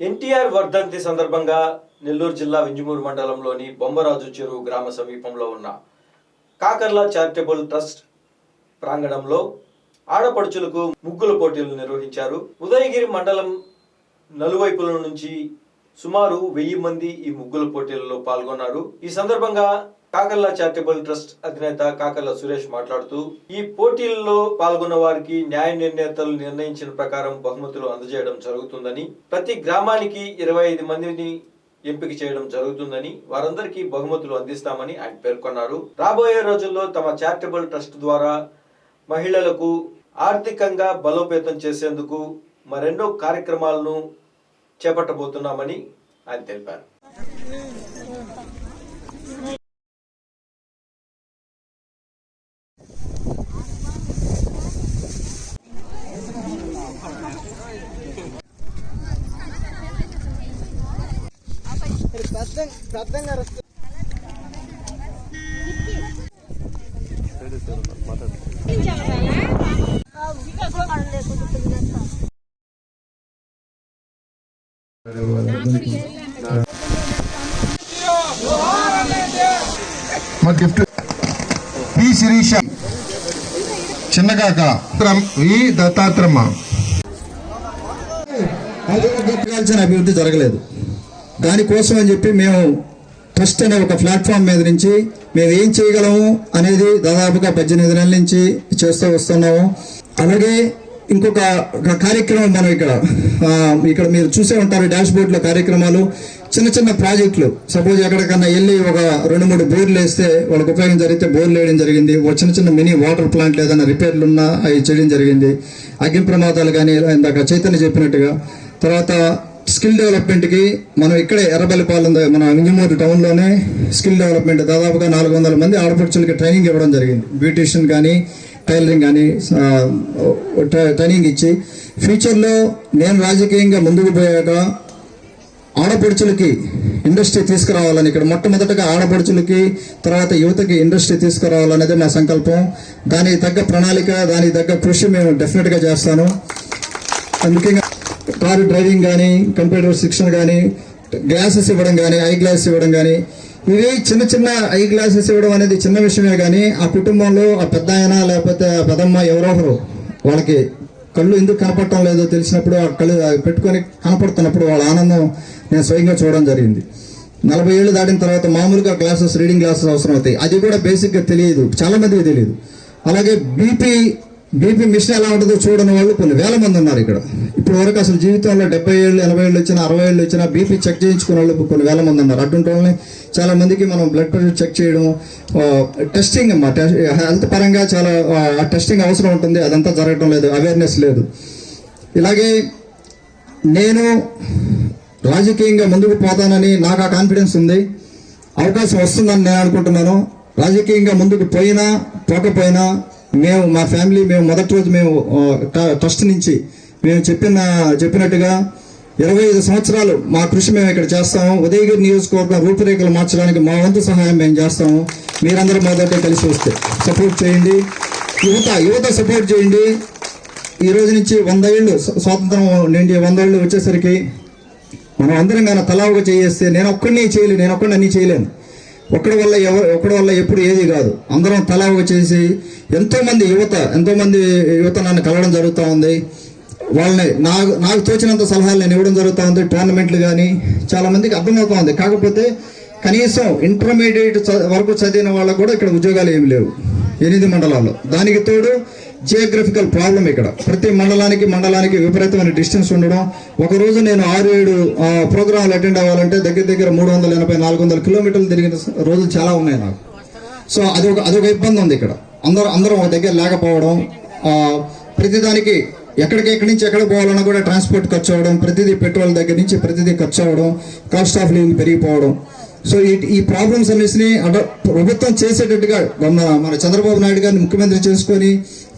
ఎన్టీఆర్ వర్ధంతి సందర్భంగా నెల్లూరు జిల్లా వింజమూరు మండలంలోని బొమ్మరాజు చెరువు గ్రామ సమీపంలో ఉన్న కాకర్ల చారిటబుల్ ట్రస్ట్ ప్రాంగణంలో ఆడపడుచులకు ముగ్గుల పోటీలు నిర్వహించారు. ఉదయగిరి మండలం నలువైపుల నుంచి సుమారు వెయ్యి మంది ఈ ముగ్గుల పోటీలలో పాల్గొన్నారు. ఈ సందర్భంగా కాకర్ల చారిటబుల్ ట్రస్ట్ అధినేత కాకల్లా సురేష్ మాట్లాడుతూ ఈ పోటీల్లో పాల్గొన్న వారికి న్యాయ నిర్ణేతలు నిర్ణయించిన ప్రకారం బహుమతులు అందజేయడం జరుగుతుందని ప్రతి గ్రామానికి ఇరవై ఐదు మందిని ఎంపిక చేయడం జరుగుతుందని వారందరికీ బహుమతులు అందిస్తామని ఆయన పేర్కొన్నారు. రాబోయే రోజుల్లో తమ చారిటబుల్ ట్రస్ట్ ద్వారా మహిళలకు ఆర్థికంగా బలోపేతం చేసేందుకు మరెన్నో కార్యక్రమాలను చేపట్టబోతున్నామని ఆయన తెలిపారు. మాట్లాడుతున్నారు మా గిఫ్ట్ పి శిరీష. చిన్నకాక వి దత్తాత్రమ్మ కాల్చిన అభివృద్ధి జరగలేదు. దానికోసం అని చెప్పి మేము ట్రస్ట్ అనే ఒక ప్లాట్ఫామ్ మీద నుంచి మేము ఏం చేయగలము అనేది దాదాపుగా పద్దెనిమిది నెలల నుంచి చేస్తూ వస్తున్నాము. అలాగే ఇంకొక కార్యక్రమం మనం ఇక్కడ ఇక్కడ మీరు చూసే ఉంటారు డాష్ బోర్డులో కార్యక్రమాలు. చిన్న చిన్న ప్రాజెక్టులు. సపోజ్ ఎక్కడికన్నా వెళ్ళి ఒక రెండు మూడు బోర్లు వేస్తే వాళ్ళకి ఉపయోగం జరిగితే బోర్లు వేయడం జరిగింది. ఓ చిన్న చిన్న మినీ వాటర్ ప్లాంట్లు ఏదైనా రిపేర్లు ఉన్నా అవి చేయడం జరిగింది. అగ్ని ప్రమాదాలు కానీ ఇందాక చైతన్య చెప్పినట్టుగా. తర్వాత స్కిల్ డెవలప్మెంట్కి మనం ఇక్కడే ఎర్రబల్లిపాలెం మన వింజమూరు టౌన్లోనే స్కిల్ డెవలప్మెంట్ దాదాపుగా నాలుగు వందల మంది ఆడపడుచులకి ట్రైనింగ్ ఇవ్వడం జరిగింది. బ్యూటిషియన్ కానీ టైలరింగ్ కానీ ట్రైనింగ్ ఇచ్చి ఫ్యూచర్లో నేను రాజకీయంగా ముందుకు పోయాక ఆడపడుచులకి ఇండస్ట్రీ తీసుకురావాలని ఇక్కడ మొట్టమొదటగా ఆడపడుచులకి తర్వాత యువతకి ఇండస్ట్రీ తీసుకురావాలనేది మా సంకల్పం. దానికి తగ్గ ప్రణాళిక దానికి తగ్గ కృషి మేము డెఫినెట్గా చేస్తాను. ముఖ్యంగా కారు డ్రైవింగ్ కానీ కంప్యూటర్ శిక్షణ కానీ గ్లాసెస్ ఇవ్వడం కానీ ఐ గ్లాస్ ఇవ్వడం కానీ ఇవి చిన్న చిన్న ఐ గ్లాసెస్ ఇవ్వడం అనేది చిన్న విషయమే కానీ ఆ కుటుంబంలో ఆ పెద్ద ఆయన లేకపోతే ఆ పెద్దమ్మ ఎవరో ఒకరు వాళ్ళకి కళ్ళు ఎందుకు కనపడటం లేదో తెలిసినప్పుడు ఆ కళ్ళు పెట్టుకొని కనపడుతున్నప్పుడు వాళ్ళ ఆనందం నేను స్వయంగా చూడడం జరిగింది. నలభై ఏళ్ళు దాటిన తర్వాత మామూలుగా గ్లాసెస్ రీడింగ్ గ్లాసెస్ అవసరం అవుతాయి అది కూడా బేసిక్గా తెలియదు. చాలా మందికి తెలియదు. అలాగే బీపీ బీపీ మిషన్ ఎలా ఉంటుందో చూడని వాళ్ళు కొన్ని వేల మంది ఉన్నారు ఇక్కడ. ఇప్పుడు వరకు అసలు జీవితంలో డెబ్బై ఏళ్ళు ఎనభై ఏళ్ళు వచ్చినా అరవై ఏళ్ళు వచ్చినా బీపీ చెక్ చేయించుకునే వాళ్ళు కొన్ని వేల మంది ఉన్నారు. అటువంటి వాళ్ళని చాలా మందికి మనం బ్లడ్ ప్రెషర్ చెక్ చేయడం టెస్టింగ్ అమ్మా. హెల్త్ పరంగా చాలా టెస్టింగ్ అవసరం ఉంటుంది. అదంతా జరగడం లేదు. అవేర్నెస్ లేదు. ఇలాగే నేను రాజకీయంగా ముందుకు పోతానని నాకు ఆ కాన్ఫిడెన్స్ ఉంది. అవకాశం వస్తుందని నేను అనుకుంటున్నాను. రాజకీయంగా ముందుకు పోయినా పోకపోయినా మేము మా ఫ్యామిలీ మేము మొదటి రోజు మేము ట్రస్ట్ నుంచి మేము చెప్పిన చెప్పినట్టుగా ఇరవై ఐదు సంవత్సరాలు మా కృషి మేము ఇక్కడ చేస్తాము. ఉదయగిరి నియోజకవర్గం రూపురేఖలు మార్చడానికి మా వంతు సహాయం మేము చేస్తాము. మీరందరూ మొదట కలిసి వస్తే సపోర్ట్ చేయండి. యువత యువత సపోర్ట్ చేయండి. ఈ రోజు నుంచి వంద ఏళ్ళు స్వాతంత్రం నుండి వంద ఏళ్ళు వచ్చేసరికి మనం అందరం కానీ తలావుగా చేయేస్తే నేను ఒక్కడిని చేయలేను నేను ఒక్కడిని అన్ని చేయలేను. ఒక్కడి వల్ల ఎవరు ఒక్కడి వల్ల ఎప్పుడు ఏది కాదు. అందరం తలావుగా చేసి ఎంతోమంది యువత ఎంతోమంది యువత నన్ను కలవడం జరుగుతూ ఉంది. వాళ్ళని నాకు నాకు తోచినంత సలహాలు నేను ఇవ్వడం జరుగుతూ ఉంది టోర్నమెంట్లు కానీ చాలా మందికి ఉంది. కాకపోతే కనీసం ఇంటర్మీడియట్ చ- వరకు చదివిన వాళ్ళకు కూడా ఇక్కడ ఉద్యోగాలు ఏమి లేవు. ఎనిమిది మండలాల్లో దానికి తోడు జియోగ్రఫికల్ ప్రాబ్లం ఇక్కడ. ప్రతి మండలానికి మండలానికి విపరీతమైన డిస్టెన్స్ ఉండడం. ఒక రోజు నేను ఆరు ఏడు ప్రోగ్రాంలు అటెండ్ అవ్వాలంటే దగ్గర దగ్గర మూడు వందల ఎనభై నాలుగు వందల కిలోమీటర్లు తిరిగిన రోజులు చాలా ఉన్నాయి నాకు. సో అది ఒక అదొక ఇబ్బంది ఉంది ఇక్కడ. అందరూ అందరం ఒక దగ్గర లేకపోవడం ప్రతిదానికి ఎక్కడికి ఎక్కడి నుంచి ఎక్కడ పోవాలన్నా కూడా ట్రాన్స్పోర్ట్ ఖర్చు అవ్వడం ప్రతిదీ పెట్రోల్ దగ్గర నుంచి ప్రతిదీ ఖర్చు అవ్వడం కాస్ట్ ఆఫ్ లివింగ్ పెరిగిపోవడం. సో ఈ ప్రాబ్లం ప్రాబ్లమ్స్ అన్నిటిని ప్రభుత్వం చేసేటట్టుగా మన మన చంద్రబాబు నాయుడు గారిని ముఖ్యమంత్రి చేసుకొని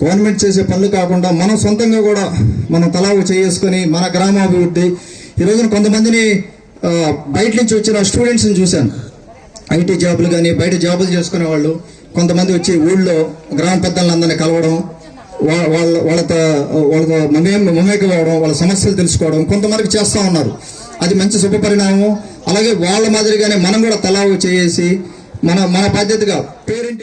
గవర్నమెంట్ చేసే పనులు కాకుండా మనం సొంతంగా కూడా మనం తలావు చేసుకొని మన గ్రామాభివృద్ధి ఈ రోజున కొంతమందిని బయట నుంచి వచ్చిన స్టూడెంట్స్ని చూశాను. ఐటీ జాబులు కానీ బయట జాబులు చేసుకునే వాళ్ళు కొంతమంది వచ్చి ఊళ్ళో గ్రామ పెద్దలందరినీ కలవడం వా- వాళ్ళ వాళ్ళతో వాళ్ళతో మమే మమేకం అవ్వడం వాళ్ళ సమస్యలు తెలుసుకోవడం కొంతమందికి చేస్తూ ఉన్నారు. అది మంచి శుభ పరిణామం అలాగే వాళ్ళ మాదిరిగానే మనం కూడా తలా చేసి మన మన బాధ్యతగా పేరెంటింగ్